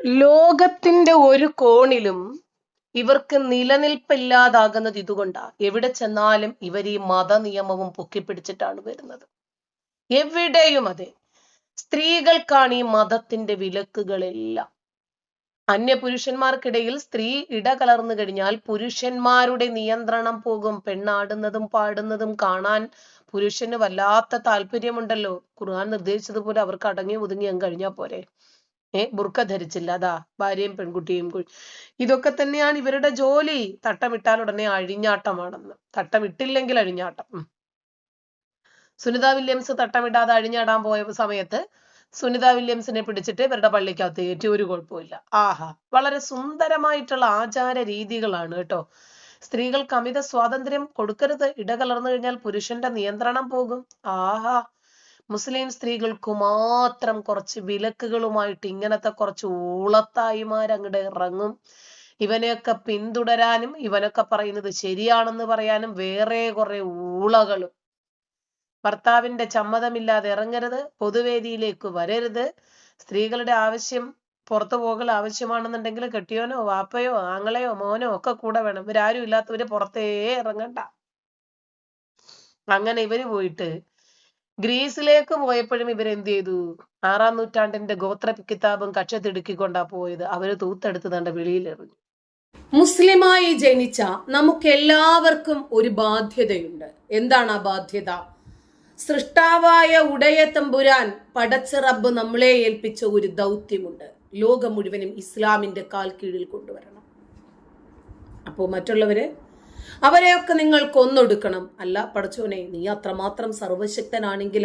ലോകത്തിന്റെ ഒരു കോണിലും ഇവർക്ക് നിലനിൽപ്പില്ലാതാകുന്നത് ഇതുകൊണ്ടാ. എവിടെ ചെന്നാലും ഇവർ ഈ മത മതനിയമവും പൊക്കിപ്പിടിച്ചിട്ടാണ് വരുന്നത്. എവിടെയും അതെ സ്ത്രീകൾക്കാണ് ഈ മതത്തിന്റെ വിലക്കുകളെല്ലാം. അന്യപുരുഷന്മാർക്കിടയിൽ സ്ത്രീ ഇടകലർന്നു കഴിഞ്ഞാൽ പുരുഷന്മാരുടെ നിയന്ത്രണം പോകും. പെണ്ണാടുന്നതും പാടുന്നതും കാണാൻ പുരുഷന് വല്ലാത്ത താല്പര്യമുണ്ടല്ലോ. ഖുർആൻ നിർദ്ദേശിച്ചതുപോലെ അവർക്ക് അടങ്ങി ഒതുങ്ങി അങ്ങ് കഴിഞ്ഞാൽ പോരെ. ഏ ബുർക്ക ധരിച്ചില്ല. അതാ ഭാര്യയും പെൺകുട്ടിയും ഇതൊക്കെ തന്നെയാണ് ഇവരുടെ ജോലി. തട്ടമിട്ടാൽ ഉടനെ അഴിഞ്ഞാട്ടമാണെന്ന്. തട്ടമിട്ടില്ലെങ്കിൽ അഴിഞ്ഞാട്ടം. സുനിത വില്യംസ് തട്ടമിടാതെ അഴിഞ്ഞാടാൻ പോയ സമയത്ത് സുനിത വില്യംസിനെ പിടിച്ചിട്ട് ഇവരുടെ പള്ളിക്കകത്ത് കയറ്റി. ഒരു കുഴപ്പമില്ല ആഹാ വളരെ സുന്ദരമായിട്ടുള്ള ആചാര രീതികളാണ് കേട്ടോ. സ്ത്രീകൾക്ക് അമിത സ്വാതന്ത്ര്യം കൊടുക്കരുത്. ഇടകലർന്നു കഴിഞ്ഞാൽ പുരുഷന്റെ നിയന്ത്രണം പോകും. ആഹാ മുസ്ലിം സ്ത്രീകൾക്ക് മാത്രം കുറച്ച് വിലക്കുകളുമായിട്ട് ഇങ്ങനത്തെ കുറച്ച് ഊളത്തായിമാർ അങ്ങോട്ട് ഇറങ്ങും. ഇവനെയൊക്കെ പിന്തുടരാനും ഇവനൊക്കെ പറയുന്നത് ശരിയാണെന്ന് പറയാനും വേറെ കുറെ ഊളകളും. ഭർത്താവിന്റെ ചമ്മതമില്ലാതെ ഇറങ്ങരുത് പൊതുവേദിയിലേക്ക് വരരുത്. സ്ത്രീകളുടെ ആവശ്യം പുറത്തു പോകൽ ആവശ്യമാണെന്നുണ്ടെങ്കിൽ കെട്ടിയോനോ വാപ്പയോ ആങ്ങളെയോ മോനോ ഒക്കെ കൂടെ വേണം. ഇവരാരും ഇല്ലാത്തവര് പുറത്തേ ഇറങ്ങണ്ട. അങ്ങനെ ഇവർ പോയിട്ട് ഗ്രീസിലേക്ക് പോയപ്പോഴും ഇവർ ഇവരെന്ത് ചെയ്തു? ആറാം നൂറ്റാണ്ടിന്റെ ഗോത്ര കിതാബും കക്ഷത്തിടുക്കിക്കൊണ്ടാ പോയത്. അവർ തൂത്തെടുത്ത് തന്റെ വെളിയിലെറിഞ്ഞു. മുസ്ലിമായി ജനിച്ച നമുക്ക് എല്ലാവർക്കും ഒരു ബാധ്യതയുണ്ട്. എന്താണ് ആ ബാധ്യത? സൃഷ്ടാവായ ഉടയ തമ്പുരാൻ പടച്ച നമ്മളെ ഏൽപ്പിച്ച ഒരു ദൗത്യമുണ്ട്. ലോകം മുഴുവനും ഇസ്ലാമിന്റെ കാൽ കീഴിൽ കൊണ്ടുവരണം. അപ്പോൾ മറ്റുള്ളവര് അവരെയൊക്കെ നിങ്ങൾ കൊന്നൊടുക്കണം അല്ല പടച്ചോനെ നീ അത്രമാത്രം സർവശക്തനാണെങ്കിൽ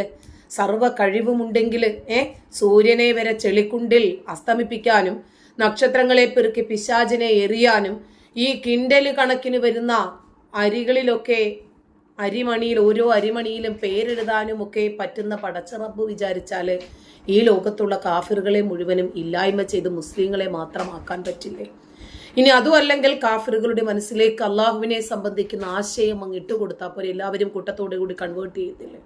സർവ കഴിവുമുണ്ടെങ്കിൽ ഏ സൂര്യനെ വരെ ചെളിക്കുണ്ടിൽ അസ്തമിപ്പിക്കാനും നക്ഷത്രങ്ങളെ പെറുക്കി പിശാചിനെ എറിയാനും ഈ കിണ്ടൽ കണക്കിന് വരുന്ന അരികളിലൊക്കെ അരിമണിയിൽ ഓരോ അരിമണിയിലും പേരെഴുതാനും ഒക്കെ പറ്റുന്ന പടച്ചറബ് വിചാരിച്ചാൽ ഈ ലോകത്തുള്ള കാഫിറുകളെ മുഴുവനും ഇല്ലായ്മ ചെയ്ത് മുസ്ലിങ്ങളെ മാത്രമാക്കാൻ പറ്റില്ലേ? ഇനി അതും അല്ലെങ്കിൽ കാഫറുകളുടെ മനസ്സിലേക്ക് അള്ളാഹുവിനെ സംബന്ധിക്കുന്ന ആശയം അങ്ങ് ഇട്ടുകൊടുത്താൽ പോലെ എല്ലാവരും കൂട്ടത്തോടെ കൂടി കൺവേർട്ട് ചെയ്യത്തില്ലേ?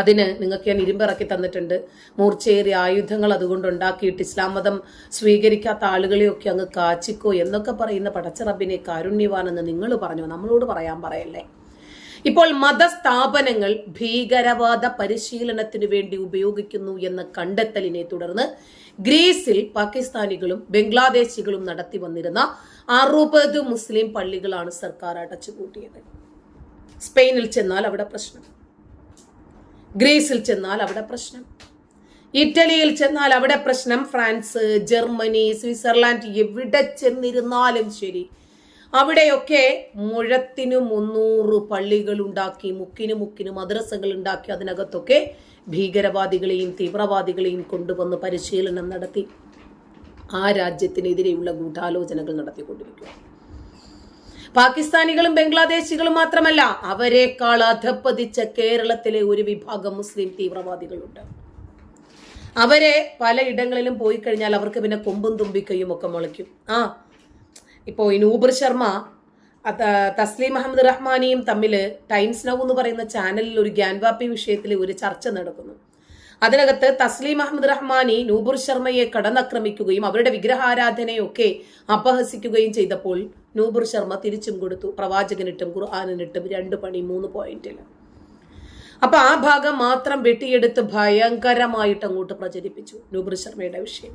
അതിന് നിങ്ങൾക്ക് ഞാൻ ഇരുമ്പിറക്കി തന്നിട്ടുണ്ട്. മൂർച്ചയേറിയ ആയുധങ്ങൾ അതുകൊണ്ട് ഉണ്ടാക്കിയിട്ട് ഇസ്ലാം മതം സ്വീകരിക്കാത്ത ആളുകളെയൊക്കെ അങ്ങ് കാച്ചിക്കോ എന്നൊക്കെ പറയുന്ന പടച്ചറബിനെ കാരുണ്യവാനെന്ന് നിങ്ങൾ പറഞ്ഞു? നമ്മളോട് പറയാൻ പറയല്ലേ? ഇപ്പോൾ മതസ്ഥാപനങ്ങൾ ഭീകരവാദ പരിശീലനത്തിനു വേണ്ടി ഉപയോഗിക്കുന്നു എന്ന കണ്ടെത്തലിനെ തുടർന്ന് ഗ്രീസിൽ പാകിസ്ഥാനികളും ബംഗ്ലാദേശികളും നടത്തി വന്നിരുന്ന അറുപത് മുസ്ലിം പള്ളികളാണ് സർക്കാർ അടച്ചുപൂട്ടിയത്. സ്പെയിനിൽ ചെന്നാൽ അവിടെ പ്രശ്നം. ഗ്രീസിൽ ചെന്നാൽ അവിടെ പ്രശ്നം. ഇറ്റലിയിൽ ചെന്നാൽ അവിടെ പ്രശ്നം. ഫ്രാൻസ് ജർമ്മനി സ്വിറ്റ്സർലാൻഡ് എവിടെ ചെന്നിരുന്നാലും ശരി അവിടെയൊക്കെ മുഴത്തിന് മുന്നൂറ് പള്ളികൾ ഉണ്ടാക്കി മുക്കിന് മുക്കിന് മദ്രസകൾ ഉണ്ടാക്കി അതിനകത്തൊക്കെ ഭീകരവാദികളെയും തീവ്രവാദികളെയും കൊണ്ടുവന്ന് പരിശീലനം നടത്തി. ആ രാജ്യത്തിനെതിരെയുള്ള ഗൂഢാലോചനകൾ നടത്തിക്കൊണ്ടിരിക്കുക പാകിസ്ഥാനികളും ബംഗ്ലാദേശികളും മാത്രമല്ല അവരെക്കാൾ അധപ്പതിച്ച കേരളത്തിലെ ഒരു വിഭാഗം മുസ്ലിം തീവ്രവാദികളുണ്ട്. അവരെ പലയിടങ്ങളിലും പോയി കഴിഞ്ഞാൽ അവർക്ക് പിന്നെ കൊമ്പും തുമ്പിക്കയും ഒക്കെ മുളയ്ക്കും. ആ ഇപ്പോൾ ഈ നൂബർ ശർമ്മ തസ്ലീം അഹമ്മദ് റഹ്മാനിയും തമ്മിൽ ടൈംസ് നൗ എന്ന് പറയുന്ന ചാനലിൽ ഒരു ഗ്യാൻവാപ്പി വിഷയത്തിൽ ഒരു ചർച്ച നടക്കുന്നു. അതിനകത്ത് തസ്ലീം അഹമ്മദ് റഹ്മാനി നൂബുർ ശർമ്മയെ കടന്നാക്രമിക്കുകയും അവരുടെ വിഗ്രഹാരാധനയൊക്കെ അപഹസിക്കുകയും ചെയ്തപ്പോൾ നൂബുർ ശർമ്മ തിരിച്ചും കൊടുത്തു. പ്രവാചകനിട്ടും ഖുർആാനിനിട്ടും രണ്ട് പണി മൂന്ന് പോയിന്റിൽ അപ്പൊ ആ ഭാഗം മാത്രം വെട്ടിയെടുത്ത് ഭയങ്കരമായിട്ട് അങ്ങോട്ട് പ്രചരിപ്പിച്ചു നൂബുർ ശർമ്മയുടെ വിഷയം.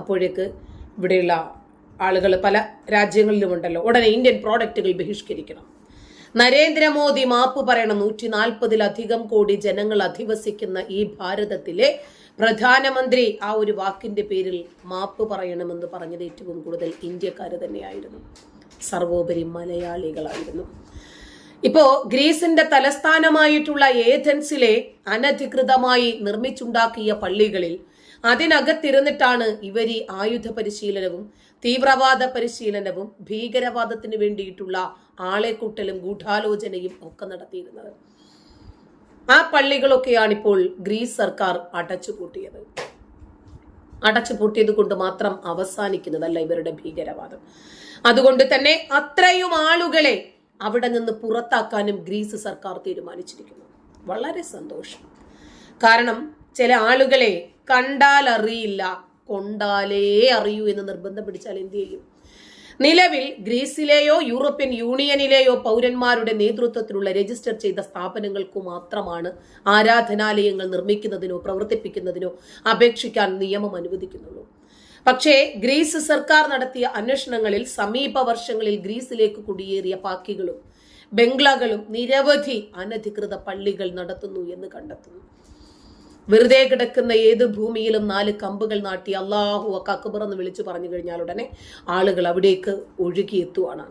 അപ്പോഴേക്ക് ഇവിടെയുള്ള ആളുകൾ പല രാജ്യങ്ങളിലും ഉണ്ടല്ലോ ഉടനെ ഇന്ത്യൻ പ്രോഡക്റ്റുകൾ ബഹിഷ്കരിക്കണം. നരേന്ദ്രമോദി മാപ്പ് പറയണം. നൂറ്റി നാൽപ്പതിലധികം കോടി ജനങ്ങൾ അധിവസിക്കുന്ന ഈ ഭാരതത്തിലെ പ്രധാനമന്ത്രി ആ ഒരു വാക്കിന്റെ പേരിൽ മാപ്പ് പറയണമെന്ന് പറഞ്ഞത് ഏറ്റവും കൂടുതൽ ഇന്ത്യക്കാർ തന്നെയായിരുന്നു. സർവോപരി മലയാളികളായിരുന്നു. ഇപ്പോ ഗ്രീസിന്റെ തലസ്ഥാനമായിട്ടുള്ള ഏഥൻസിലെ അനധികൃതമായി നിർമ്മിച്ചുണ്ടാക്കിയ പള്ളികളിൽ അതിനകത്തിരുന്നിട്ടാണ് ഇവർ ഈ ആയുധ പരിശീലനവും തീവ്രവാദ പരിശീലനവും ഭീകരവാദത്തിന് വേണ്ടിയിട്ടുള്ള ആളെക്കൂട്ടലും ഗൂഢാലോചനയും ഒക്കെ നടത്തിയിരുന്നത്. ആ പള്ളികളൊക്കെയാണ് ഇപ്പോൾ ഗ്രീസ് സർക്കാർ അടച്ചുപൂട്ടിയത്. അടച്ചുപൂട്ടിയത് കൊണ്ട് മാത്രം അവസാനിക്കുന്നതല്ല ഇവരുടെ ഭീകരവാദം. അതുകൊണ്ട് തന്നെ അത്രയും ആളുകളെ അവിടെ നിന്ന് പുറത്താക്കാനും ഗ്രീസ് സർക്കാർ തീരുമാനിച്ചിരിക്കുന്നു. വളരെ സന്തോഷം. കാരണം ചില ആളുകളെ കണ്ടാൽ അറിയില്ല കൊണ്ടാലേ അറിയൂ എന്ന് നിർബന്ധം പിടിച്ചാൽ എന്ത് ചെയ്യും? നിലവിൽ ഗ്രീസിലെയോ യൂറോപ്യൻ യൂണിയനിലെയോ പൗരന്മാരുടെ നേതൃത്വത്തിലുള്ള രജിസ്റ്റർ ചെയ്ത സ്ഥാപനങ്ങൾക്കു മാത്രമാണ് ആരാധനാലയങ്ങൾ നിർമ്മിക്കുന്നതിനോ പ്രവർത്തിപ്പിക്കുന്നതിനോ അപേക്ഷിക്കാൻ നിയമം അനുവദിക്കുന്നുള്ളൂ. പക്ഷേ ഗ്രീസ് സർക്കാർ നടത്തിയ അന്വേഷണങ്ങളിൽ സമീപ വർഷങ്ങളിൽ ഗ്രീസിലേക്ക് കുടിയേറിയ പാക്കികളും ബംഗ്ലാകളും നിരവധി അനധികൃത പള്ളികൾ നടത്തുന്നു എന്ന് കണ്ടെത്തുന്നു. വെറുതെ കിടക്കുന്ന ഏത് ഭൂമിയിലും നാല് കമ്പുകൾ നാട്ടി അള്ളാഹു അക്കബർ എന്ന് വിളിച്ചു പറഞ്ഞു കഴിഞ്ഞാൽ ഉടനെ ആളുകൾ അവിടേക്ക് ഒഴുകിയെത്തുവാണ്.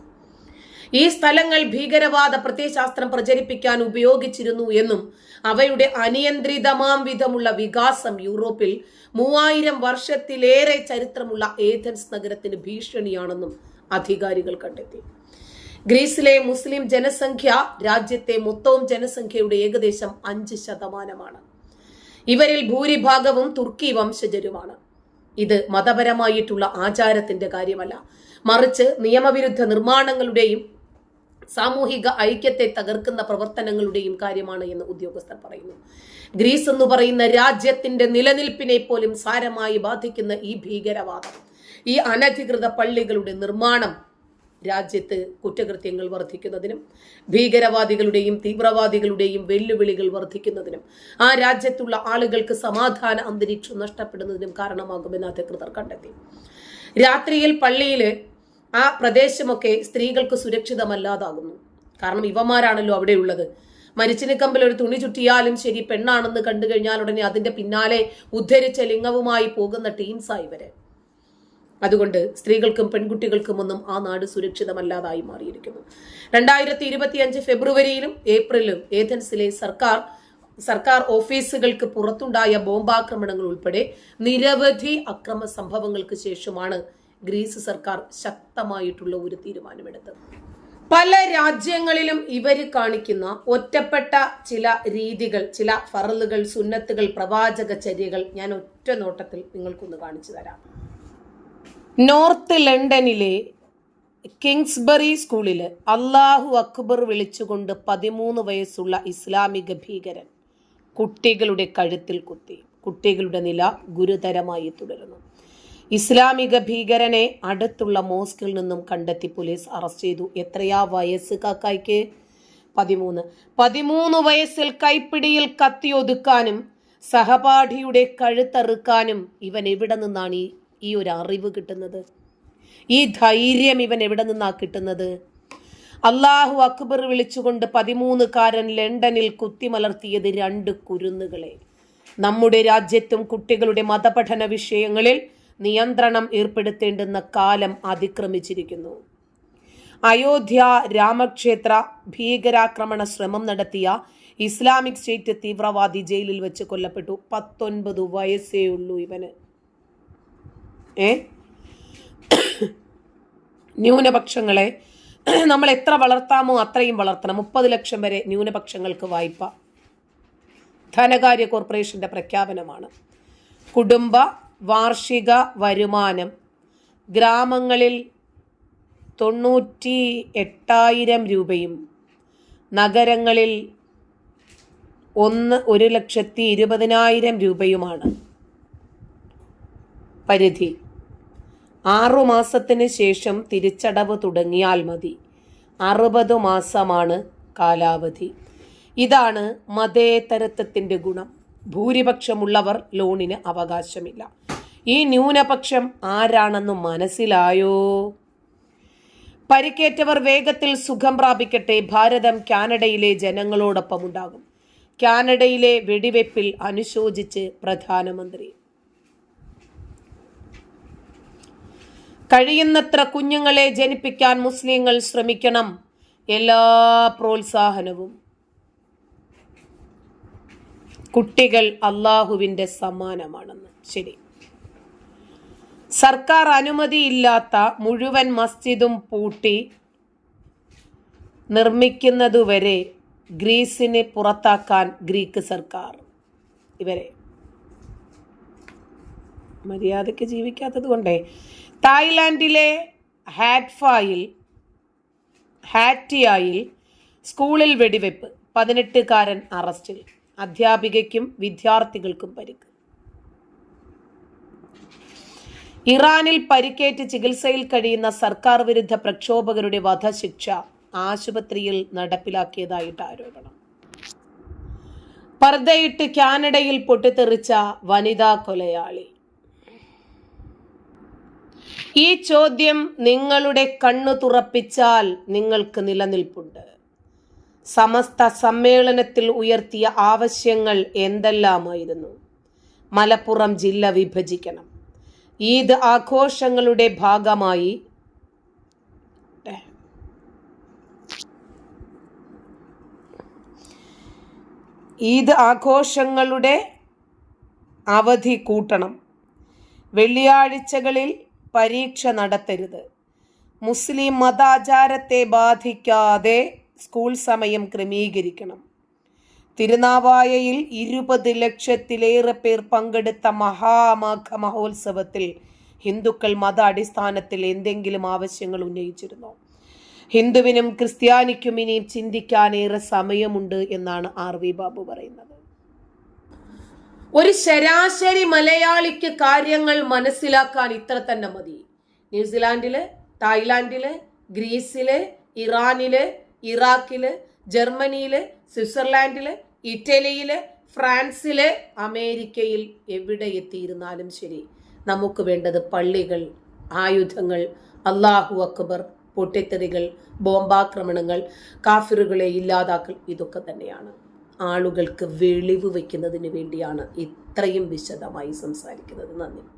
ഈ സ്ഥലങ്ങൾ ഭീകരവാദ പ്രത്യയശാസ്ത്രം പ്രചരിപ്പിക്കാൻ ഉപയോഗിച്ചിരുന്നു എന്നും അവയുടെ അനിയന്ത്രിതമാം വിധമുള്ള വികാസം യൂറോപ്പിൽ മൂവായിരം വർഷത്തിലേറെ ചരിത്രമുള്ള ഏഥൻസ് നഗരത്തിന് ഭീഷണിയാണെന്നും അധികാരികൾ കണ്ടെത്തി. ഗ്രീസിലെ മുസ്ലിം ജനസംഖ്യ രാജ്യത്തെ മൊത്തവും ജനസംഖ്യയുടെ ഏകദേശം അഞ്ച് ശതമാനമാണ്. ഇവരിൽ ഭൂരിഭാഗവും തുർക്കി വംശജരുമാണ്. ഇത് മതപരമായിട്ടുള്ള ആചാരത്തിന്റെ കാര്യമല്ല. മറിച്ച് നിയമവിരുദ്ധ നിർമ്മാണങ്ങളുടെയും സാമൂഹിക ഐക്യത്തെ തകർക്കുന്ന പ്രവർത്തനങ്ങളുടെയും കാര്യമാണ് എന്ന് ഉദ്യോഗസ്ഥർ പറയുന്നു. ഗ്രീസ് എന്ന് പറയുന്ന രാജ്യത്തിന്റെ നിലനിൽപ്പിനെ പോലും സാരമായി ബാധിക്കുന്ന ഈ ഭീകരവാദം ഈ അനധികൃത പള്ളികളുടെ നിർമ്മാണം രാജ്യത്ത് കുറ്റകൃത്യങ്ങൾ വർദ്ധിക്കുന്നതിനും ഭീകരവാദികളുടെയും തീവ്രവാദികളുടെയും വെല്ലുവിളികൾ വർദ്ധിക്കുന്നതിനും ആ രാജ്യത്തുള്ള ആളുകൾക്ക് സമാധാന അന്തരീക്ഷം നഷ്ടപ്പെടുന്നതിനും കാരണമാകുമെന്ന് അധികൃതർ കണ്ടെത്തി. രാത്രിയിൽ പള്ളിയിൽ ആ പ്രദേശമൊക്കെ സ്ത്രീകൾക്ക് സുരക്ഷിതമല്ലാതാകുന്നു. കാരണം ഇവമാരാണല്ലോ അവിടെയുള്ളത്. മരിച്ചിന് കമ്പിൽ ഒരു തുണി ചുറ്റിയാലും ശരി പെണ്ണാണെന്ന് കണ്ടു കഴിഞ്ഞാൽ ഉടനെ അതിന്റെ പിന്നാലെ ഉദ്ധരിച്ച ലിംഗവുമായി പോകുന്ന ടീംസായി ഇവർ. അതുകൊണ്ട് സ്ത്രീകൾക്കും പെൺകുട്ടികൾക്കും ഒന്നും ആ നാട് സുരക്ഷിതമല്ലാതായി മാറിയിരിക്കുന്നു. രണ്ടായിരത്തി ഇരുപത്തി അഞ്ച് ഫെബ്രുവരിയിലും ഏപ്രിലും ഏഥൻസിലെ സർക്കാർ സർക്കാർ ഓഫീസുകൾക്ക് പുറത്തുണ്ടായ ബോംബാക്രമണങ്ങൾ ഉൾപ്പെടെ നിരവധി അക്രമ സംഭവങ്ങൾക്ക് ശേഷമാണ് ഗ്രീസ് സർക്കാർ ശക്തമായിട്ടുള്ള ഒരു തീരുമാനമെടുത്തത്. പല രാജ്യങ്ങളിലും ഇവർ കാണിക്കുന്ന ഒറ്റപ്പെട്ട ചില രീതികൾ ചില ഫറലുകൾ സുന്നത്തുകൾ പ്രവാചക ചര്യകൾ ഞാൻ ഒറ്റ നോട്ടത്തിൽ നിങ്ങൾക്കൊന്ന് കാണിച്ചു തരാം. നോർത്ത് ലണ്ടനിലെ കിങ്സ്ബറി സ്കൂളിൽ അള്ളാഹു അക്ബർ വിളിച്ചുകൊണ്ട് പതിമൂന്ന് വയസ്സുള്ള ഇസ്ലാമിക ഭീകരൻ കുട്ടികളുടെ കഴുത്തിൽ കുത്തി. കുട്ടികളുടെ നില ഗുരുതരമായി തുടരുന്നു. ഇസ്ലാമിക ഭീകരനെ അടുത്തുള്ള മോസ്കിൽ നിന്നും കണ്ടെത്തി പോലീസ് അറസ്റ്റ് ചെയ്തു. എത്രയാ വയസ്സ് കാക്കായ്ക്ക്? പതിമൂന്ന്. പതിമൂന്ന് വയസ്സിൽ കൈപ്പിടിയിൽ കത്തിയൊതുക്കാനും സഹപാഠിയുടെ കഴുത്തറുക്കാനും ഇവൻ എവിടെ നിന്നാണ് ഈ ഈ ഒരു അറിവ് കിട്ടുന്നത്? ഈ ധൈര്യം ഇവൻ എവിടെ നിന്നാ കിട്ടുന്നത്? അള്ളാഹു അക്ബർ വിളിച്ചുകൊണ്ട് പതിമൂന്നുകാരൻ ലണ്ടനിൽ കുത്തിമലർത്തിയത് രണ്ട് കുരുന്നുകളെ. നമ്മുടെ രാജ്യത്തും കുട്ടികളുടെ മതപഠന വിഷയങ്ങളിൽ നിയന്ത്രണം ഏർപ്പെടുത്തേണ്ടുന്ന കാലം അതിക്രമിച്ചിരിക്കുന്നു. അയോധ്യ രാമക്ഷേത്ര ഭീകരാക്രമണ ശ്രമം നടത്തിയ ഇസ്ലാമിക് സ്റ്റേറ്റ് തീവ്രവാദി ജയിലിൽ വെച്ച് കൊല്ലപ്പെട്ടു. പത്തൊൻപത് വയസ്സേ ഉള്ളൂ ഇവന്. ഏ? ന്യൂനപക്ഷങ്ങളെ നമ്മൾ എത്ര വളർത്താമോ അത്രയും വളർത്തണം. മുപ്പത് ലക്ഷം വരെ ന്യൂനപക്ഷങ്ങൾക്ക് വായ്പ. ധനകാര്യ കോർപ്പറേഷന്റെ പ്രഖ്യാപനമാണ്. കുടുംബ വാർഷിക വരുമാനം. ഗ്രാമങ്ങളിൽ തൊണ്ണൂറ്റി എട്ടായിരം രൂപയും നഗരങ്ങളിൽ ഒന്ന് ഒരു ലക്ഷത്തി ഇരുപതിനായിരം രൂപയുമാണ് പരിധി. ആറുമാസത്തിന് ശേഷം തിരിച്ചടവ് തുടങ്ങിയാൽ മതി. അറുപത് മാസമാണ് കാലാവധി. ഇതാണ് മതേതരത്വത്തിന്റെ ഗുണം. ഭൂരിപക്ഷമുള്ളവർ ലോണിന് അവകാശമില്ല. ഈ ന്യൂനപക്ഷം ആരാണെന്ന് മനസ്സിലായോ? പരിക്കേറ്റവർ വേഗത്തിൽ സുഖം പ്രാപിക്കട്ടെ. ഭാരതം കാനഡയിലെ ജനങ്ങളോടൊപ്പം ഉണ്ടാകും കാനഡയിലെ വെടിവെപ്പിൽ അനുശോചിച്ച് പ്രധാനമന്ത്രി. കഴിയുന്നത്ര കുഞ്ഞുങ്ങളെ ജനിപ്പിക്കാൻ മുസ്ലിങ്ങൾ ശ്രമിക്കണം. എല്ലാ പ്രോത്സാഹനവും. കുട്ടികൾ അള്ളാഹുവിന്റെ സമ്മാനമാണെന്ന്. ശരി. സർക്കാർ അനുമതിയില്ലാത്ത മുഴുവൻ മസ്ജിദും പൂട്ടി നിർമ്മിക്കുന്നതുവരെ ഗ്രീസിനെ പുറത്താക്കാൻ ഗ്രീക്ക് സർക്കാർ. ഇവരെ. മര്യാദയ്ക്ക് ജീവിക്കാത്തത് കൊണ്ടേ. തായ്ലാൻഡിലെ ഹാറ്റ്ഫായിൽ ഹാറ്റിയായിൽ സ്കൂളിൽ വെടിവെപ്പ് പതിനെട്ടുകാരൻ അറസ്റ്റിൽ അധ്യാപികയ്ക്കും വിദ്യാർത്ഥികൾക്കും പരിക്ക്. ഇറാനിൽ പരിക്കേറ്റ് ചികിത്സയിൽ കഴിയുന്ന സർക്കാർ വിരുദ്ധ പ്രക്ഷോഭകരുടെ വധശിക്ഷ ആശുപത്രിയിൽ നടപ്പിലാക്കിയതായിട്ട് ആരോപണം. പർദ്ദയിട്ട് കാനഡയിൽ പൊട്ടിത്തെറിച്ച വനിതാ കൊലയാളി. ഈ ചോദ്യം നിങ്ങളുടെ കണ്ണു തുറപ്പിച്ചാൽ നിങ്ങൾക്ക് നിലനിൽപ്പുണ്ട്. സമസ്ത സമ്മേളനത്തിൽ ഉയർത്തിയ ആവശ്യങ്ങൾ എന്തെല്ലാമായിരുന്നു? മലപ്പുറം ജില്ല വിഭജിക്കണം. ഈദ് ആഘോഷങ്ങളുടെ ഭാഗമായി ഈദ് ആഘോഷങ്ങളുടെ അവധി കൂട്ടണം. വെള്ളിയാഴ്ചകളിൽ പരീക്ഷ നടത്തരുത്. മുസ്ലിം മതാചാരത്തെ ബാധിക്കാതെ സ്കൂൾ സമയം ക്രമീകരിക്കണം. തിരുനാവായയിൽ ഇരുപത് ലക്ഷത്തിലേറെ പേർ പങ്കെടുത്ത മഹാമാഘ മഹോത്സവത്തിൽ ഹിന്ദുക്കൾ മത അടിസ്ഥാനത്തിൽ എന്തെങ്കിലും ആവശ്യങ്ങൾ ഉന്നയിച്ചിരുന്നു? ഹിന്ദുവിനും ക്രിസ്ത്യാനിക്കും ഇനിയും ചിന്തിക്കാനേറെ സമയമുണ്ട് എന്നാണ് ആർ വി ബാബു പറയുന്നത്. ഒരു ശരാശരി മലയാളിക്ക് കാര്യങ്ങൾ മനസ്സിലാക്കാൻ ഇത്ര തന്നെ മതി. ന്യൂസിലാൻഡിൽ തായ്ലാന്റിൽ ഗ്രീസിൽ ഇറാനിൽ ഇറാഖിൽ ജർമ്മനിയിൽ സ്വിറ്റ്സർലാൻഡിൽ ഇറ്റലിയിൽ ഫ്രാൻസിൽ അമേരിക്കയിൽ എവിടെ എത്തിയിരുന്നാലും ശരി. നമുക്ക് വേണ്ടത് പള്ളികൾ ആയുധങ്ങൾ അള്ളാഹു അക്ബർ പൊട്ടിത്തെറികൾ ബോംബാക്രമണങ്ങൾ കാഫിറുകളെ ഇല്ലാതാക്കൽ ഇതൊക്കെ തന്നെയാണ്. ആളുകൾക്ക് വെളിവ് വയ്ക്കുന്നതിന് വേണ്ടിയാണ് ഇത്രയും വിശദമായി സംസാരിക്കുന്നത്. നന്ദി.